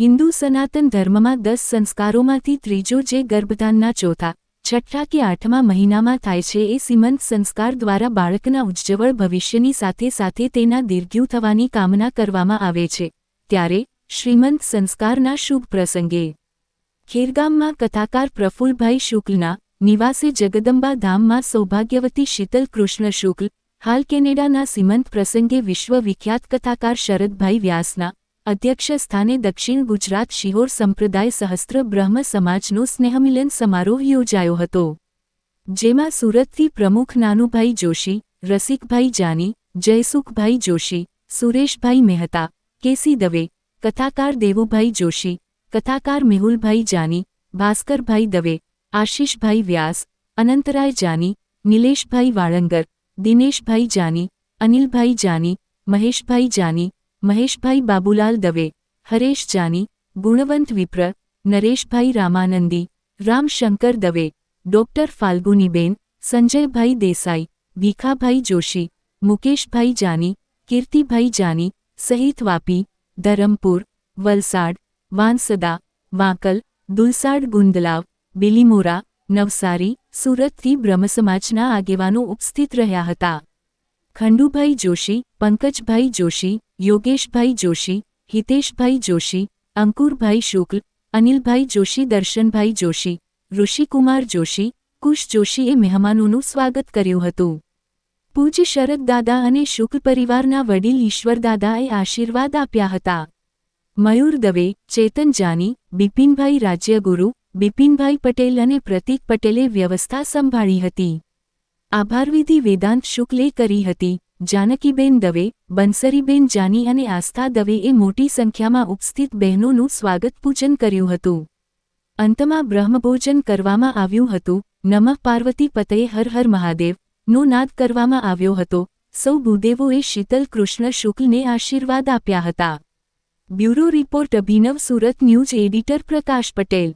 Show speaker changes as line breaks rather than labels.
હિન્દુ સનાતન ધર્મમાં દસ સંસ્કારોમાંથી ત્રીજો જે ગર્ભધાનના ચોથા, છઠ્ઠા કે આઠમા મહિનામાં થાય છે એ સીમંત સંસ્કાર દ્વારા બાળકના ઉજ્જવળ ભવિષ્યની સાથે સાથે તેના દીર્ઘ્યુ થવાની કામના કરવામાં આવે છે. ત્યારે, શ્રીમંત સંસ્કારના શુભ પ્રસંગે ખેરગામમાં કથાકાર પ્રફુલભાઈ શુક્લના નિવાસે જગદંબા ધામમાં સૌભાગ્યવતી શીતલ કૃષ્ણ શુક્લ, હાલ કેનેડાના સીમંત પ્રસંગે વિશ્વ વિખ્યાત કથાકાર શરદભાઈ વ્યાસના અધ્યક્ષ સ્થાને દક્ષિણ ગુજરાત શિહોર સંપ્રદાય સહસ્ત્ર બ્રહ્મ સમાજનો સ્નેહમિલન સમારોહ યોજાયો હતો, જેમાં સુરતથી પ્રમુખ નાનુભાઈ જોશી, રસિકભાઈ જાની, જયસુખભાઈ જોશી, સુરેશભાઈ મહેતા, કેસી દવે, કથાકાર દેવુભાઈ જોશી, કથાકાર મેહુલભાઈ જાની, ભાસ્કરભાઈ દવે, આશીષભાઈ વ્યાસ, અનંતરાય જાની, નિલેશભાઈ વાળંગર, દિનેશભાઈ જાની, અનિલભાઈ જાની, મહેશભાઈ જાની મહેશભાઈ બાબુલાલ દવે, હરેશ જાની, ગુણવંત વિપ્ર, નરેશભાઈ રામાનંદી, રામશંકર દવે, ડોક્ટર ફાલ્ગુનીબેન, સંજયભાઈ દેસાઈ, ભીખાભાઈ જોશી, મુકેશભાઈ જાની, કીર્તિભાઈ જાની, સહિત વાપી, ધરમપુર, વલસાડ, વાંસદા, વાંકલ, દુલસાડ ગુંદલાવ, બિલીમોરા, નવસારી, સુરતથી બ્રહ્મસમાજના આગેવાનો ઉપસ્થિત રહ્યા હતા. ખંડુભાઈ જોશી, પંકજભાઈ જોશી યોગેશભાઈ જોશી, હિતેશભાઈ જોશી, અંકુરભાઈ શુક્લ, અનિલભાઈ જોશી, દર્શનભાઈ જોશી, ઋષિકુમાર જોશી, કુશ જોશીએ મહેમાનોનું સ્વાગત કર્યું હતું. પૂજ્ય શરદ દાદા અને શુક્લ પરિવારના વડીલ ઈશ્વરદાદાએ આશીર્વાદ આપ્યા હતા. મયુર દવે, ચેતન જાની, બિપિનભાઈ રાજ્યગુરુ, બિપિનભાઈ પટેલ અને પ્રતીક પટેલે વ્યવસ્થા સંભાળી હતી. આભારવિધિ વેદાંત શુક્લે કરી હતી. જાનકીબેન દવે, બંસરીબેન જાની અને આસ્થા દવેએ મોટી સંખ્યામાં ઉપસ્થિત બહેનોનું સ્વાગત પૂજન કર્યું હતું. અંતમાં બ્રહ્મભોજન કરવામાં આવ્યું હતું. નમઃ પાર્વતી પતયે હર હર મહાદેવ, નો નાદ કરવામાં આવ્યો હતો. સૌ ભૂદેવોએ શીતલ કૃષ્ણ શુક્લને આશીર્વાદ આપ્યા હતા. Bureau report Abhinav Surat news editor Prakash Patel.